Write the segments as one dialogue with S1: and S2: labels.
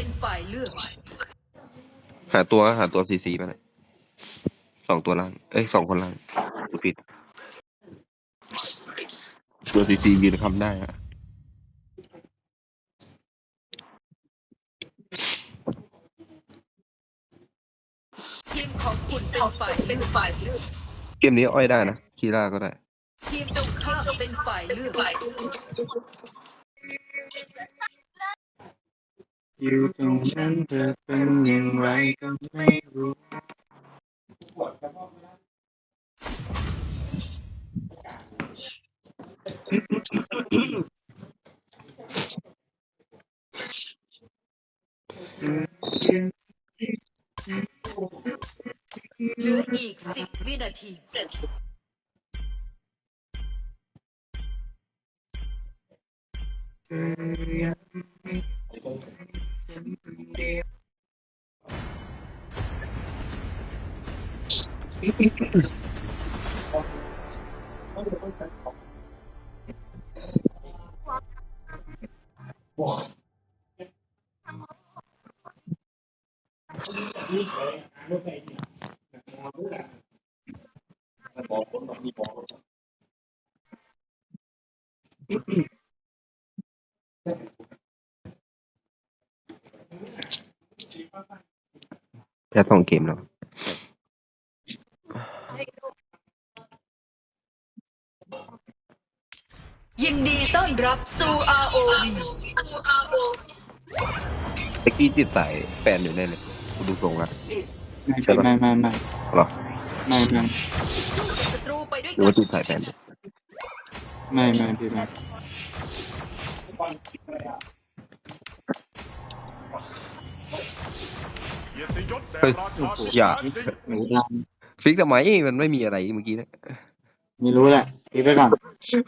S1: เป็นฝ่ายเลือก
S2: หาตัวหาตัวซีซีมาเลยสองตัวล่าง เอ้ยสองคนล่างกูผิดตัวซีซียืนคำได้อะ
S1: ทีมของคุณเป็นฝ่ายเป็นฝ่ายเลือก
S2: เกมนี้อ้อยได้นะคีร่าก็ได้
S1: ทีมตรงข้ามเป็นฝ่ายเลือก
S3: อยู่ตรงนั้นเธอเป็นอย่างไรก็ไม่รู้
S1: เหลืออีกสิบวินาที
S2: แค่สองเกมแล้ว
S1: ยินดีต้อนรับสู่ ROV
S2: ตะกี้ติดสายแฟนอยู่แน่เลยกูดูทรงละ
S3: ไม่ไม่ไม่ไม่
S2: หรอ
S3: ไม่ไม่
S1: สู้กับศัตรูไปด้วย
S2: หรือ
S1: กั
S2: ว่านติดสายแฟนอยู่
S3: ไม่ไม่พี่ไม่
S4: เกียรติยศแด่
S2: เฮ้ย
S4: ราชาที่
S2: อย่า
S3: หนูด
S2: ฟิกทำไมมันไม่มีอะไรเมื่อกี้เนะ
S3: ไม่รู้แหละพี่ไปก่อน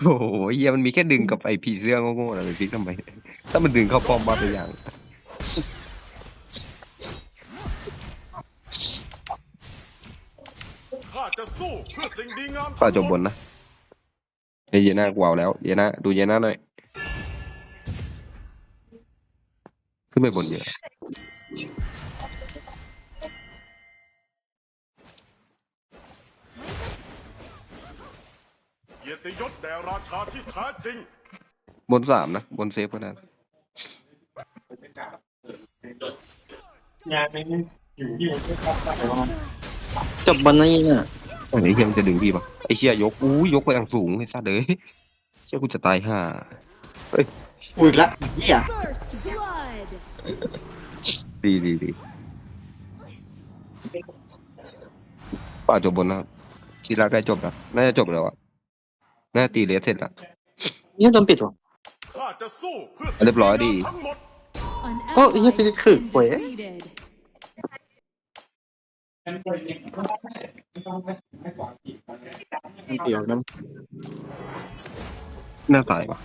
S2: โอ้โหเฮียมันมีแค่ดึงกับไอ้ผีเสื้อโง่ๆนะไปฟิกทำไม ถ้ามันดึงเข้าป้อมบ้าไปอย่าง
S4: ข้าจะสู้เพื่อสิ่งดีงาม
S2: ป้าจบบนนะเฮ้ยเยน่ากวาวแล้ว เยน่าดูเยน่าหน่อย ขึ้นไปบนเยอะ
S4: ยรติยศแด่ราชาที่แท้จริง
S2: บนสามนะ บนเซฟก็ได้
S5: จบบอลนี่เนี่ย
S2: ไอ้เฮียมันจะดึงพี่ปะไอ้เชี่ยยกอู้ยกไปทางสูงไอ้สัสเด้ยเชี่ยกูจะตายห่า
S3: อุ้ยละเหี้ย
S6: First blood.
S2: ดีดีดีป่าจบบนนะครับทีละใกล้จบแล้วน่าจะจบแล้วอะ น่าจะตีเลสเสร็จแล้ว
S5: เนี่ยโดนปิดวะ
S4: ข้าจะสู้เพื่อ
S2: เรียบร้อยดี
S4: ทั้งหมด
S6: An
S5: Oh,
S6: ally
S5: iya,
S6: has
S5: jadi
S6: been
S5: kek, boy, eh?
S6: defeated.
S3: เดี๋ยวน้
S2: หน้าตายปะ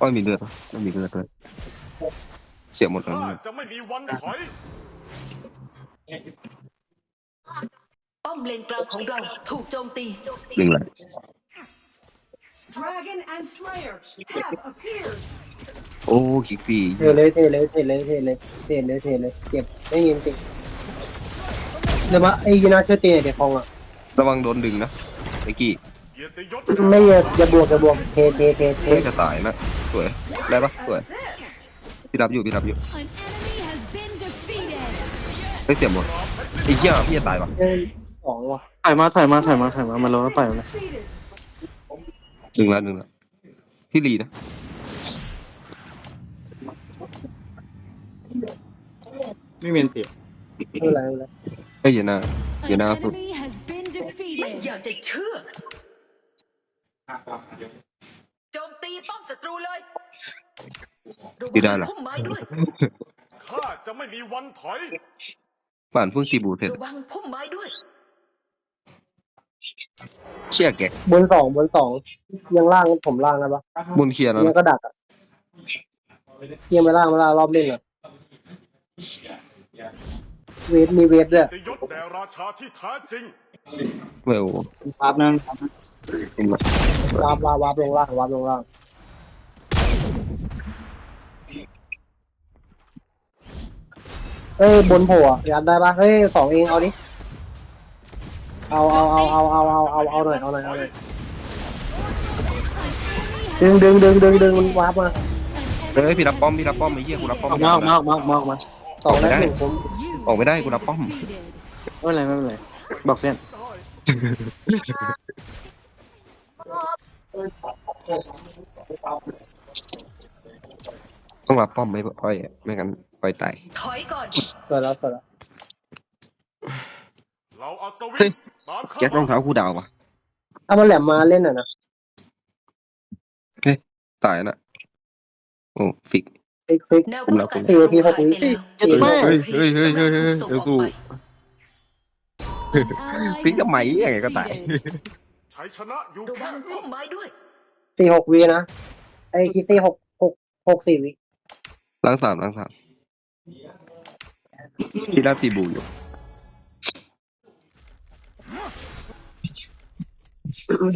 S2: อ้อยมีเลือดปะไม่มีเลือดเลยเสียหมดแล้ว
S4: ข้า
S2: เนี่ย
S4: จะไม่มีวันถอย
S1: ป้อมเลนกลางของเราถูกโจมตี
S2: ดึงเลย
S7: Dragon and Slayer have appeared.
S2: โอ้คิกฟรี
S8: เทเลยเทเลยเทเลยเทเลยเทเลยเทเลยเจ็บไม่ยินสิเดี๋ยวมาไอ้ยูนาช่วยตีหน่อยเดี๋ยวคองอะ
S2: ระวังโดนดึงนะไอ้กี้
S4: เกียรติยศ
S8: ไม่อย่าอย่าบวกอย่าบวกเทเทเทเท
S2: เฮ้ยจะตายนะสวยได้ปะสวย
S7: Assist.
S2: พี่รับอยู่พี่รับอยู่
S6: An enemy has been defeated.
S2: เฮ้ยเสียหมดไอ้เชี่ยพี่จะตายปะ
S8: เอ้ยสองว่ะ
S5: ถ่ายมาถ่ายมาถ่ายมาถ่ายมามาลงแล้วไปเลย
S7: Defeated.
S2: ดึงแล้วดึงแล้วพี่ลีนะำ
S3: ไม่เมียนเตีย
S8: ไม่เป็นไรไม่เป็นไร
S2: เฮ้ยเยน่า
S6: An
S2: You're not-
S6: enemy has been
S1: ไม่
S6: defeated.
S1: อยากจะเชื่อโจมตีป้อมศัตรูเลยระ
S2: พี่ได้
S1: วัง
S2: เหรอ
S1: พุ่มไม้ด้วย
S4: ข้าจะไม่มีวันถอย
S2: ป่านเพิ่งตีบูเสร็จ
S1: ระวังพุ่มไม้ด้วย
S2: เชี่ยแก
S8: บนสองบนสองยังล่างผมล่างนะปะ
S2: บนเคลียร์แล้ว
S8: ยัง
S2: นะ
S8: ก็ดักอะยังไม่ล่างไม่ล่างรอบเล่นอะเวฟมีเวฟด้วย
S4: เกียรติยศแด่ราชาที่แท้จริง
S2: เวล
S3: ภาพนั้น
S8: วาบวาบวาบลงล่างวาบลงล่างเฮ้ยบนโผล่อะยัดได้ปะเฮ้ยสองเองเอาดิ เอาเอาเอาเอาเอาเอาเอาเอาหน่อยเอาหน่อยเอาหน่อยดึงดึงดึงดึงดึงมันวาร์ปมา
S2: เฮ้ยพี่รับป้อมพี่รับป้อมไอ้เหี้ยกูรับป้อม
S5: ออกมาออกมาออกมาออกมาออกมา
S8: สองแล้วหนึ่งผม
S2: ออกไม่ได้กูรับป้อม
S5: ไม่เป็นไรไม่เป็นไรบอกเพื่อน
S2: ต้องรับป้อมไม่อ้อยไม่งั้นอ้อยตาย
S1: ถอยก่อน
S8: เกิดแล้วเกิดแล้ว
S4: เราอัศวิน
S2: แจ็ครองเท้าคู่ดาววะ
S8: ถ้ามันแหลมมาเล่นอะนะ
S2: ตายน่ะ โอ้ฟิก
S8: ฟิกฟิก
S1: แนวป้องกัน
S8: ผมรับ
S1: ศัตรูหายไปแล้ว
S5: เจ็ดแม่
S2: เฮ้ยเฮ้ยเฮ้ยเฮ้ยเฮ้ย
S1: ส่ง
S2: เดี๋ยว
S1: ออก
S2: กู
S1: ไป
S6: An ally
S2: ฟิก
S6: has
S2: ทำไม
S6: been
S2: ยังไงก็ตาย
S6: defeated.
S4: ชัยชนะอยู่
S1: ระ
S4: แค่
S1: วังพุ่มไม้ด้วย
S8: สี่หกวีนะไอ้คิซี่หกหกหกสี่วิ
S2: ล้างสามล้างสามพี่ได้ตีบูอยู่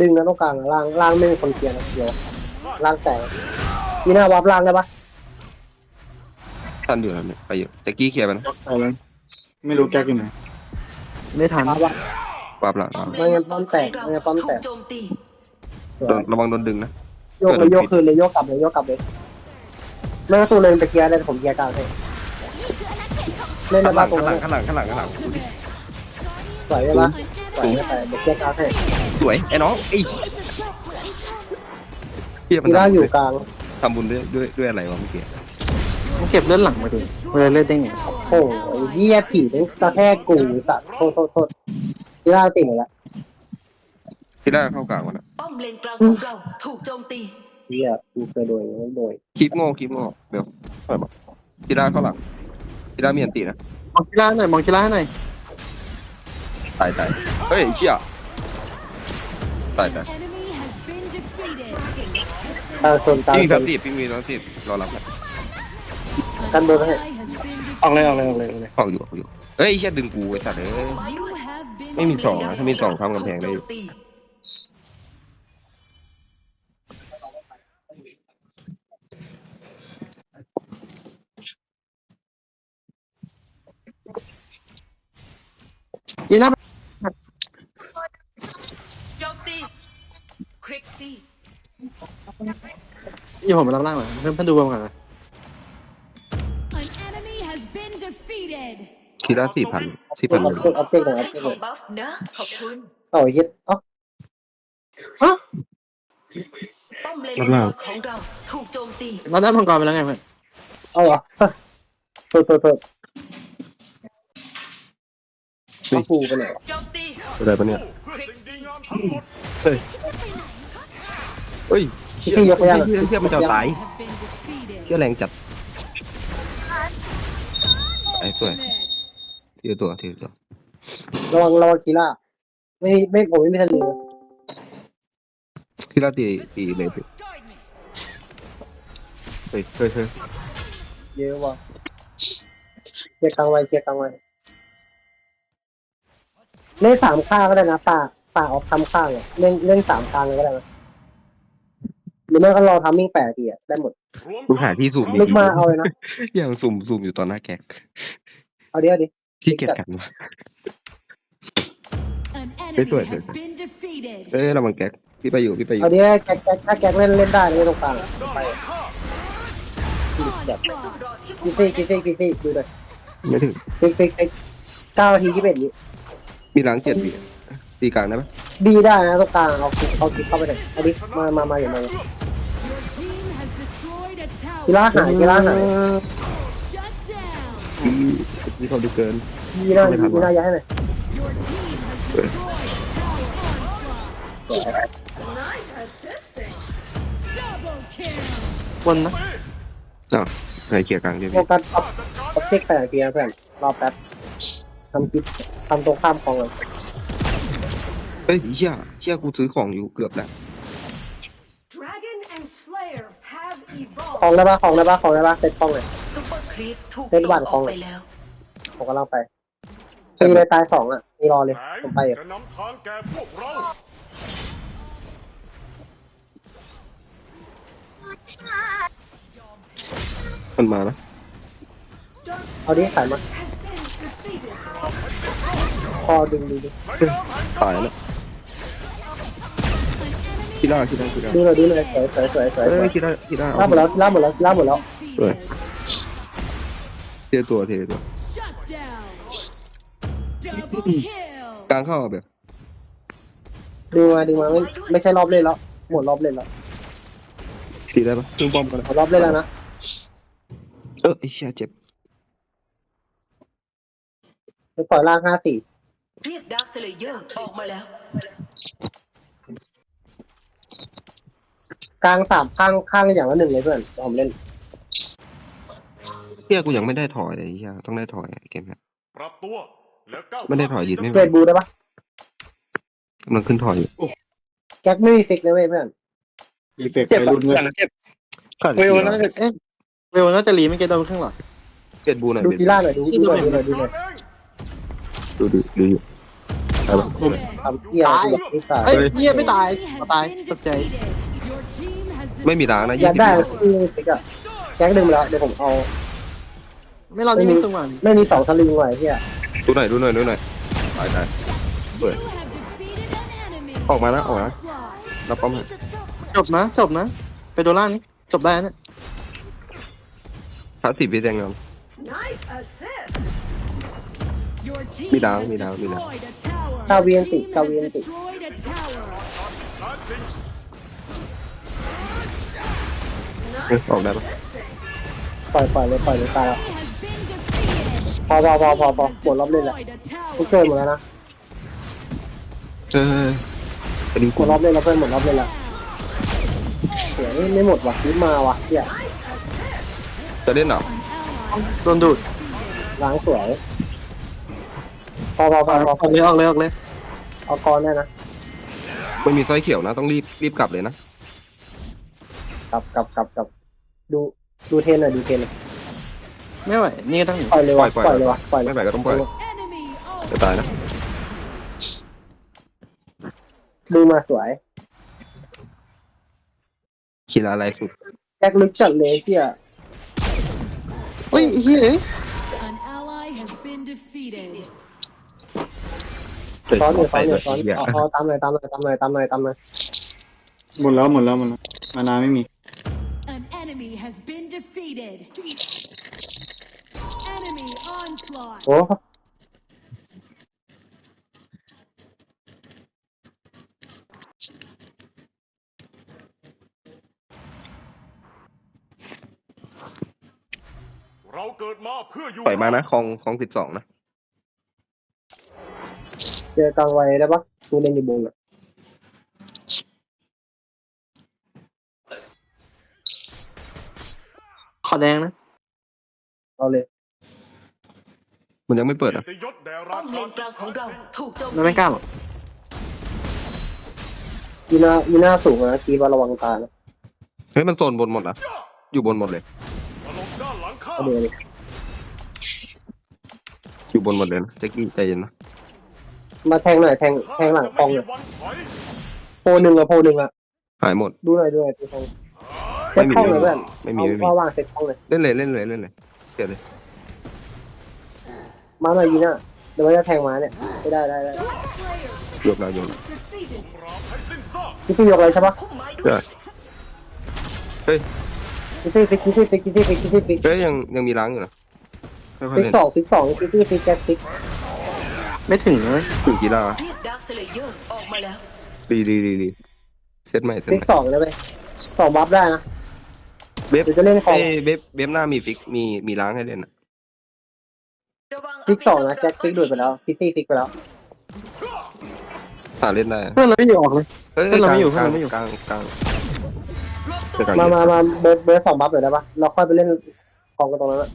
S8: ดึงนะตรงกลางอะล่างล่างไม่มีคนเคลียร์นะเดี๋ยวล่างแตกยีน่าวาร์ปล่างได้ปะ
S2: ทันอยู่แล้วเนี่ยไปอยู่แจ็คกี้เคลียร์ไปนะ
S5: ไปแล้วไม่รู้แก๊กอยู่ไหนไม่ทัน
S8: วาร์ปอะ
S2: ปราบหลัง
S1: ป้อม
S8: ไม่งั้นป้อมแตกไม่งั้นป้อมแตก
S1: ถูโจมตี
S8: สวย
S2: โดนระวังโดนดึงนะ
S8: โยกเลยโยกคืนเลยโยกกลับเลยโยกกลับเลยไม่ต้องสู้เลยไปเคลียร์เลยผมเคลียร์กลางให้เล่นใน
S2: ข้างห
S8: บ้า
S2: ลั
S8: น
S2: ง
S8: ตรง
S2: ข้างห
S8: นั้
S2: ลั
S8: น
S2: งข้างหลังข้างหลังข้างหลังดูดิ
S8: สวยไหมปะ สวยไม่ไปเดี๋ยวเคลียร์กลางให้
S2: สวยไอ้น้องไอ้เฮียมัน
S8: ยีน่าอยู่กลาง
S2: ทำบุญด้วยด้วยด้วยอะไรวะเมื่อกี้
S5: ต้องเก็บเลือดหลังมาดิเวลาเลือดได้ไง
S8: โอ้โหเหี้ยผีนี่กระแทกกูสัตว์โทษโทษโทษยีน่าติดหมดแล้ว
S2: ที่ได้เข้ากลางมันอะ
S1: ป้อมเลนกลางของเราถูกโจมตี
S8: เหี้ยกูเคยโดนอย่างนั้นโดย
S2: คลิปโง่คลิปโง่เดี๋ยวใช่ปะที่ได้เข้าหลังที่ได้มีอันตีนะ
S5: มองคีร่าหน่อยมองคีร่าหน่อย
S2: ตายตายเฮ้ยไอ้เชี่ยตายตาย
S6: Enemy has been defeated.
S8: ตาชนตา
S2: พี่มี
S8: ช
S2: แป๊
S8: น
S2: บตีพี่มีแป๊บตีรอรับนะ
S6: An
S8: Căn bơm hết.
S6: ally has been
S5: ออกเลยออกเลยออกเลยออกเลย
S2: เข้าอยู่เข้าอยู่เฮ้ยไอ้เชี่ยดึงกูไอ้สัตว์เอ้ย
S6: defeated. You have been
S2: ไม่มีสอง
S6: defeated.
S2: นะถ้ามีสองทำกำแพงได้อยู่
S1: ถูกโจมตี
S5: ยีน่า
S1: โจ
S5: ยู่ผมไปรับล่างหน่อยเพื่อนเพื่อนดูบอลก่อนนะ
S6: An enemy has been defeated.
S2: คิดว่าสี่พันสี่พัน
S8: เอาเจ๊กเอาเจ๊กหน่อยเอา
S1: ใช้
S8: เจ๊กหน่อย
S1: ของบัฟนะขอบคุณ
S8: เอาเหี้ยเอ้าฮะ
S1: ป้อมเลนมังกรของเราถูกโจมตี
S5: เราได้มังกรไปแล้วไงเพื่อน
S8: เอาเหรอโทษโทษโทษเอาฟูไปไหนวะ
S1: โจมตี
S2: อะไรปะเนี่ย
S4: เพื่อสิ่งดีงามทั้งหมด
S2: เฮ้ย
S8: พี่พี่ยกไปยัง
S2: เชี่ยเชี่ยมันจะตาย
S6: Have been defeated.
S2: เชี่ยแรงจัดไอ้สวย
S6: Ultimate.
S2: ทีละตัวทีละตัว
S8: ระวังระวังกีฬาไม่ไม่ผมไม่มีทะเล
S2: ที่เราตีตีเลยสิเฮ้ยเฮ้ยเฮ้ย
S8: เยอะว่ะเคลียร์กลางไว้เคลียร์กลางไว้เล่นสามข้างก็ได้นะป่าป่าออกทำข้างอะเล่นเล่นสามข้างเลยก็ได้นะ หรือไม่ก็รอทำมิ่งแปดทีอะได้หมด
S4: รวม
S2: กูหาที่สูบ
S8: ลึกมาเอาเลยนะ
S2: อย่างสุ่มสุ่มอยู่ตอนหน้าแก๊ก
S8: เอาเดี๋ยวดิ
S2: ขี้เกียจกันวะ
S6: An
S2: Thế
S6: enemy
S2: tuổi,
S6: has
S2: tuổi.
S6: been defeated.
S2: เอ้ยเรามันแก๊กพี่ไปอยู่พี่ไปอยู่
S8: เอาเดี๋ยวแก๊กแก๊กถ้าแก๊กเล่นเล่นได้ไม่ตรงกลางอะไปแบบ
S1: ไปสู้รอที่
S8: กิซี่กิซี่กิซี่ดูเลย
S2: ไม่ถึง
S8: ฟิกฟิกฟิกเก้านาทียี่สิบเอ็ดวิ
S2: มีหลังเจ็ดวิ ตีกลางได้ไหม
S8: ดีได้นะตรงกลางเอาคลิกเอาคลิกเข้าไปเลยเอาดิมามามาอย่ามา
S6: Your team has destroyed a
S8: กีฬา
S6: tower.
S8: หายกีฬาหาย
S6: Shut down.
S2: มีเขาดูเกิน
S8: ยีน่ายีน่าย้ายหน่อย
S6: Your team has destroyed a tower onslaught.
S7: Nice assisting.
S6: Double kill.
S5: บนนะ
S2: อ้าวไหนเกียร์กลางเดี๋ยว
S8: โฟ
S2: พี่
S8: กัสเอาเอาเช็คแปดนาทีนะเพื่อนรอแป๊บทำคลิปทำตรงข้ามของเลย
S2: ฮ้ยเชี่ยเชี่ยกูซื้อของอยู่เกือบแล้ว
S7: Dragon and Slayer have
S8: ของ
S7: evolved.
S8: ได้ปะของได้ปะของได้ปะเซ็ตของเลย
S1: ซุปเปอร์ครีปถูก
S8: เป็น
S1: ส่ง
S8: หวาน
S1: อ
S8: ขอ
S1: องก
S8: เลย
S1: ไปแล้ว
S8: ผมกำลังไปมีเลยตายสองอะมีรอเลย
S4: แสง
S8: ผมไปอยู่
S4: จะนำทางแก่พวกเรา
S2: มันมานะ
S7: Dark
S8: เอาดิขายมา
S7: has
S8: คอดึงดูดิ
S2: ตายแล้ว คิดได้คิดได้คิดได้
S8: ดูหน่อยดูหน่อยสวยสวยสวยสวย
S2: เอ้ยคิดได้คิดได้
S8: ล่าหมดแล้วล่าหมดแล้วล่าหมดแล้ว
S2: Rồi.
S6: Defeated.
S2: เทียตัวเทียตัว
S6: Shut down. Double kill.
S2: กลางเข้าแบบ
S8: ดึงมาดึงมาไม่ไม่ใช่รอบเล่นแล้วหมดรอบเล่นแล้ว
S2: ตีได้ปะซึ่งป้อมกัน
S8: หมดรอบเล่นแล้วนะ
S2: เออไอ้เชี่ยเจ็บ
S8: ไปปล่อยล่างห้าสี่
S1: เรียกดาร์คสเลเยอร์ออกมาแล้ว
S8: กลางสามข้างข้างอย่างละหนึ่งเลยเพื่อนผมเล่น
S2: เฮียกูยังไม่ได้ถอยเลยไอ้เฮียต้องได้ถอยเกมเนี้ย
S4: ปรับตัวแล้วก้าว
S2: ไม่ได้ถอยยืนไม่
S8: เวทบูได้ปะ
S2: กำลังขึ้นถอยอยู่
S8: แก๊กไม่มีฟิกเลยเว้ยเพื่อน
S5: รีเฟกไปรุ่นเว้ย
S2: ขาด
S5: เวล
S2: เสีย
S5: น่าจะเอ๊ะเวลน่าจะรีไม่เก็ตโดนครึ่งหรอ
S2: เจ็ดบูหน่อย
S8: ดู
S2: เบ็ด
S8: กีฬาหน่อยดูดูหน่อยดูหน่อยดูหน่อย
S2: ดูดูดูอยู่ใช่ปะ
S8: ทำเกียร์ดูแบบนี้ตาย
S5: เอ้ยเหี้ยไม่ตาย
S6: Enemy has
S5: ตาย
S6: been
S5: ตกใจ
S2: ไม่มีล้างนะ
S8: อ
S2: ยี่
S8: ยาก
S2: สิบ
S8: ได้ที่มีฟิกอะแก๊กดึงมาแล้วเดี๋ยวผมเอา
S5: ไม่รอดนี่ไม่สว่าง
S8: ไม่มีสองสลิงไว้เฮีย
S2: ดูหน่อยดูหน่อยดูหน่อยตายตาย
S6: You have defeated an enemy.
S2: ออกมานะออกมานะ
S6: Onslaught.
S2: รับป้อมให้
S5: จบนะจบนะ ไปโดนล่างนี้จบได้นะ
S2: พาสิบพี่แดงงาม
S7: Nice assist.
S6: Your team
S2: Mi đào,
S6: has
S2: mi đào, mi đào.
S6: destroyed a tower.
S8: กาเวียนติ
S6: Team
S8: กา
S6: has
S8: เวียนติ
S6: destroyed a tower.
S2: ออกได้ปะ
S8: ปล่อยปล่อยเลยปล่อยเลยตายแล้วพอพอพอพอพอหมดรอบเล่นแล้ว
S6: destroyed a
S8: ทุกเกินหมดแล้วนะ
S2: เออไปดู
S8: หม
S2: กู
S8: ดรอบเล่นแล้วเพื่อนหมดรอบเล่นแล้วเสียนี่ไม่หมดว่ะคิดมาว่ะเฮีย
S2: จะเล่นเหรอ
S5: โดนดูด
S8: ล้างสวยพอพอพอพอ
S5: ออกเลยออกเลยออกเลย
S8: เอากรได้นะ
S2: ไม่มีสร้อยเขียวนะ ต้องรีบรีบกลับเลยนะ
S8: กลับกลับกลับกลับ ดูดูเทรนหน่อยดูเทรนหน่อย
S5: ไม่ไหวนี่ก็ต้องหนี
S8: ปล่อยเลยว่ะ
S2: ปล่อย
S8: ป
S2: ปล่
S8: ล่อ
S2: อยย
S8: เลยว่ะปล่อยเลย
S2: ไม่ไปก็ต้องปล่อย
S6: Enemy
S2: จะตายนะ
S8: ดูมาสวย
S2: คีราอะไรสุด
S8: แจ็คลึกจัดเลยเฮีย
S5: เฮ้ยเฮ้ย
S6: An ally has been defeated.
S2: เฮ้ย
S8: ซ้อนเลยซ้
S2: ไป
S8: อนเล
S2: เลยย
S8: ซ้อน
S2: เหี้ย
S8: เอาเอาตามเลยตามเลยตามเลยตามเลยตามเลย
S5: หมดแล้วหมดแล้วหมดแล้วมานาไม่มี
S6: defeated. Enemy onslaught.
S8: โอ้
S4: เราเกิดมาเพื่ออยู่
S2: ปล่อยมานะคลองคลองสิบสองนะ
S8: เจอกลางไว้ได้ปะกูเล่นอยู่บงอะ
S5: ขอแดงนะ
S8: เอาเลย
S2: มันยังไม่เปิด
S4: เกีย
S2: อะ
S4: รติยศแด่
S1: ป้
S4: รา
S1: อมเล
S4: ชาน
S1: กลางของเราถูกโจม
S5: แล้วไม่กล้าหรอก
S8: ยีน่ายีน่าสูงนะคีว่าระวังตานะ
S2: เฮ้ยมันโซนบนหมดนะอยู่บนหมดเลย
S4: ถล่มด้านหลังข้า
S8: เอาเลย
S2: อยู่บนหมดเลยนะแจ็กกี้ใจเย็นนะ
S8: มาแทงหน่อยแทง
S4: ข้า
S8: แทงหลัง
S4: จะ
S8: กอง
S4: ไม่
S8: เล
S4: มี
S8: ย
S4: วันถอย
S8: โพหนึ่งอะโพหนึ่งอะ
S2: หายหมด
S8: ดูหน่อยดูหน่อยดูทอง เซ็
S2: ไม่
S8: ต
S2: มี
S8: ห้องเลยเพื่อน
S2: ไม่มี
S8: เอา
S2: ไม่มี
S8: ว่าวางเซ็ตห้องเลย
S2: เล่นเลยเล่นเลยเล่นเลยเสียเลย
S8: มาหน่อยยีน่าเดี๋ยวมันจะแทงมาเนี่ยไม่ได้ได้ได้
S2: ยกแล้วยกแล้ว
S4: ปราบให้สิ้นซาก
S8: คิดที่ยกอะไรใช่ปะ
S1: พุ่มไม้ด้ว
S2: ใช่
S1: ย
S2: เฮ้ย
S8: คิดที่ฟิกคิดที่ฟิกคิดที่ฟิกคิดที่ฟิก
S2: เฮ้ยยังยังมีล้างอยู่นะค่อยๆ
S8: ฟิก
S2: เล่น
S8: สองฟิกสองคิดที่ฟิกแจ็คฟิก
S5: ไม่ถึงเลย
S2: ถึงกีฬา
S1: เรียกดาร์คสเลเยอร์ออกมาแล้ว
S2: ดีดีดีดีเซตใหม่เซต
S8: ฟิก
S2: ใหม่
S8: สองเลยเว้ยสองบัฟได้นะ
S2: เบฟ
S8: เดี๋ยวจะเล่นคอ
S2: เอ้ยเบฟเบฟหน้ามีฟิกมีมีล้างให้เล่นอะ
S1: ระวัง
S8: ฟิกสองนะแจ็คฟิกดูดไปแล้วคิดที่ฟิกไปแล้ว
S2: หาเล่นได้อะ
S5: เพื่อนเราไม่อยู่ออกเลย
S2: เฮ้ย
S5: เพื่อนเราไม่อยู่
S2: กลาง
S5: เพื่อนเราไม่อยู่
S2: กลางกลาง
S1: รวบ
S2: เจ
S1: ตั
S2: อ
S1: ว
S2: กัน
S8: มามามาเบอร์เบอร์สองบัฟเลยได้ปะเราค่อยไปเล่นกองกันตรงนั้นอะ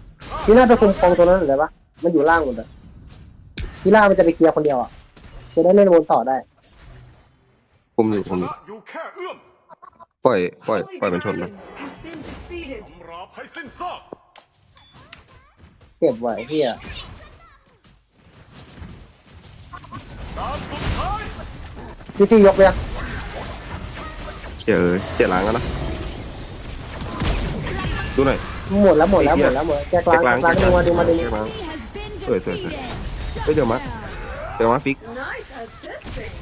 S8: ยีน่าไปคุมกองตรงนั้นหน่อยได้ปะมันอยู่ล่างหมดอะยีน่ามันจะไปเคลียร์คนเดียวอะจะได้เล่นวนต่อได้
S2: คุมอยู่
S4: ช
S2: คุมอยู่
S4: นะอยู่แค่เอื้อม
S2: ปล่อยปล่อยปล่อยเป็นชนนะ
S7: Has been defeated.
S4: ปราบให้สิ้นซาก
S8: เก็บไว้เฮีย
S4: ตามสุดท้าย
S8: พี่พี่ยกเลยอะ
S2: เจ๋อเจ๋อล้างแล้วนะดูหน่อย
S8: หมดแล้วหมดแล้วหมดแล้วหมดแล้วแจ็คล้าง
S2: แจ็คล้าง
S8: ล้างดึงมาดึงมาดึง
S2: แจ็คล้าง
S6: Enemy has been
S2: Wait, wait,
S6: defeated.
S2: Wait,
S6: Shut
S2: Mark.
S6: down.
S2: เดี๋ยวมาฟิก
S7: Nice assisting.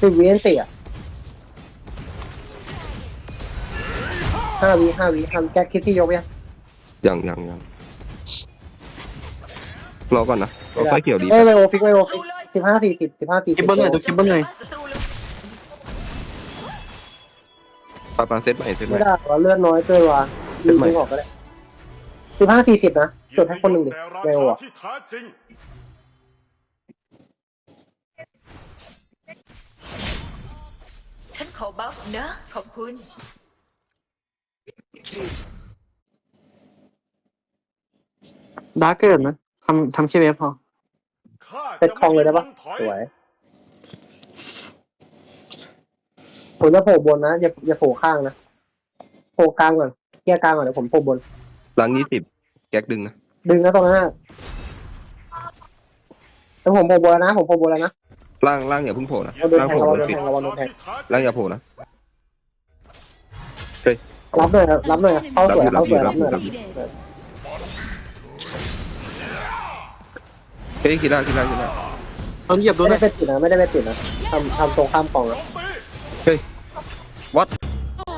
S8: สิบวินติอะ ห้าวิห้าวิทำแก๊กคิดที่ยกยัง
S2: ยังยังยังรอก่อนนะเราไฟเขียวดี
S8: เอ้ยไวโอฟิกไวโอฟิกสิบห้าสี่สิบสิบห้าสี่
S5: คลิปเบิ้ลหน่อยดูคลิปเบิ้ลหน่อย
S1: ศัตรูเลย
S2: ปาปาเซตใหม่เซตให
S8: ไม่
S2: ม่
S8: ได้ว่าเลือดน้อยเกินว่ะ
S2: เป็
S8: ดึ
S2: น
S8: ง
S2: ไหม
S8: ดึงออกก็ได้สิบห้าสี่สิบนะจดให้คนหนึ่งดิ
S4: แต่รา
S8: ไวโอ
S4: ชา
S8: อะ
S4: ที่แท้จริง
S1: ฉันขอบัฟนะ ขอบคุณ
S5: ดาร์กเกิดนะทำทำแค่เวฟพอ
S4: ข้า
S8: เซ็ตคลองเลยได้ปะ
S4: จม่มีวันถอย
S8: สวยผมจะโผล่บนนะอย่าอย่าโผล่ข้างนะโผล่กลางก่อนเคลียร์กลางก่อนเดี๋ยวผมโผล่บน
S2: หลังยี่สิบแก๊กดึงนะ
S8: ดึงนะตรงนั้นนะแต่ผมโผล่บนแล้วนะผมโผล่บนแล้วนะ
S2: ล่างล่างอย่าเพิ่งโผล่นะ
S8: เอาเดิน
S2: ล่าง
S8: แทง
S2: โผล่
S8: เอา
S2: โด
S8: เดิ
S2: น
S8: น
S2: ปิด
S8: แทงระวังโดนแทง
S2: ล่างอย่าโผล่นะ
S8: รับหน่อยครับรับหน่อยเข้าสวยเข้าสวย
S2: รั
S8: รั
S2: บบอ
S8: ห
S2: ยู่
S8: น่อย
S2: รับอยู่
S6: Defeated.
S2: เฮ้ยคิดได้คิดได้คิดได้
S5: ตอนเหยียบโด
S8: ไม่
S5: น
S8: ได้
S5: นะ
S8: ไปติดนะไม่ได้ไปติดนะทำทำตรงข้ามกล่องนะ
S2: วัด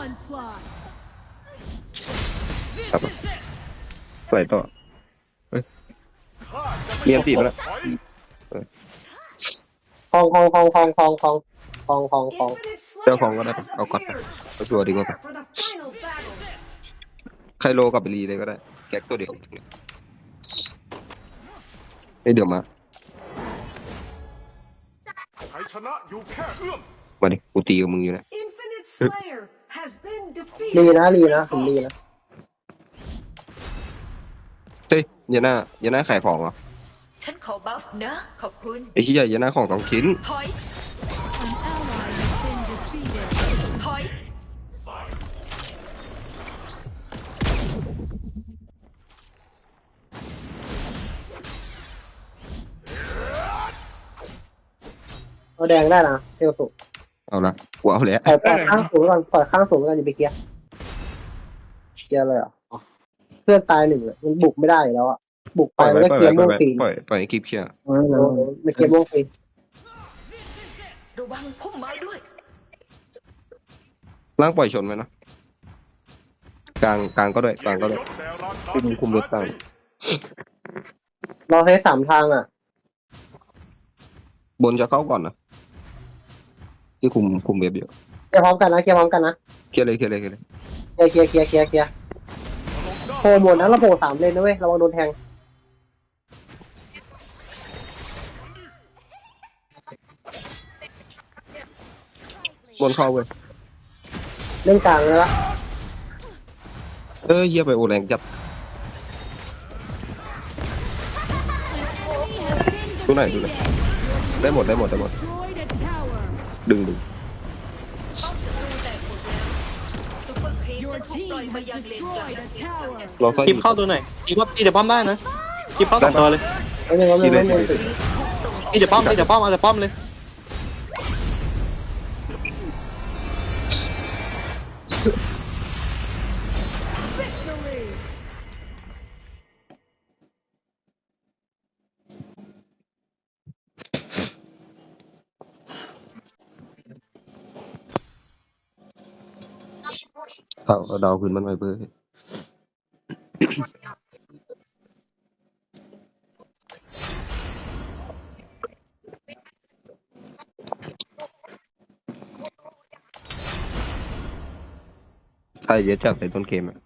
S6: Onslaught.
S2: ครับใส่ต่อ
S4: ข้าจะไม่
S2: เรียนตีมาแล้ว
S4: ถอย
S8: คลองคลองคลองคลองคลองคลอง คลองคลองคลอง
S7: Infinite
S2: เจ้า
S7: Slayer
S2: ของก็ได้
S7: has
S2: เอากอดไป
S7: appeared.
S2: เอาชัวร์ดีกว่า
S7: Prepare for the final battle.
S2: ใครโลกับไปรีเลยก็ได้ แก๊กตัวเดียวเฮ้ยเดี๋ยวมา
S4: ชัยชนะอยู่แค่เอื้อม
S2: มาดิกูตีกับมึงอยู่นะ
S7: Infinite Slayer has been
S8: รี
S7: defeated.
S8: นะรีนะผมรีนะ
S2: เฮ้ยเยาน่าเยาน่าขายของเหรอ
S1: ฉันขอบัฟนะขอบคุณ
S2: ไอ้ที่ใหญ่เยาน่าของสองชิ้น
S8: แดงได้นะเทลสุ
S2: เอาละกูเอาแล้ว
S8: ปล่อยปล่อยข้างสูงก่อนปล่อยข้างสูงก่อนอย่าไปเคลียร์เคลียร์เลยเหรอะเพื่อนตายหนึ่งเลยมันบุกไม่ได้อยู่แล้วอะบุก
S2: ป
S8: ไป
S2: ล่อย
S8: มัน
S2: ไว้
S8: ก็
S2: ปล่อย
S8: เคลีย
S2: ไว้
S8: ร์
S2: ปล่
S8: ม่
S2: อ
S8: วยงฟรี
S2: ไว้ปล่อยปล่อยให้คลิปเชียร์
S8: เออไม่เคลียร์ม่วงฟรี
S1: ระวังพุ่มไม้ด้วย
S2: ล่างปล่อยชนไว้นะกลางกลางก็ด้วยกลางก็ด้วย
S4: แต่ราชา
S2: คุมคุมรถตั้ง
S8: เราใช้สามทางอะ
S2: บนจะเข้าก่อนนะ ที่คุมคุมเว็บอยู่
S8: เคลียร์พร้อมกันนะเคลียร์พร้อมกันนะ
S2: เคลียร์เลยเคลียร์เลยเคลียร์เลย
S8: เคลียร์เคลียร์เคลียร์เคลียร์เคลียร์โผล่หมดนะเราโผล่สามเลนนะเว้ยระวังโดนแทง
S2: บนเข้าเว้ย
S8: เล่นกลางเลยละ
S2: เออเยี่ยไปโอแรงจับ
S6: Enemy has been
S2: ดูหน่อยดูหน่อย
S6: defeated.
S2: ได้หมดได้หมดได้หมด
S6: Destroyed a tower.
S2: ดึงดึง
S1: รอคอยเข้า
S5: ตัวหน่อยคิดว่าพี่เดี๋ป้อมได้นะคลิปเข้าสตัวเลย
S8: ไม่ม่ได้ไม่ได้
S5: พี่เป้อมพี่เป้อมเอาแต่ป้อมเลย
S2: เอาเอาดาวขึ้นมันไปเพื่อใครเยอะจัดในต้นเกมอะ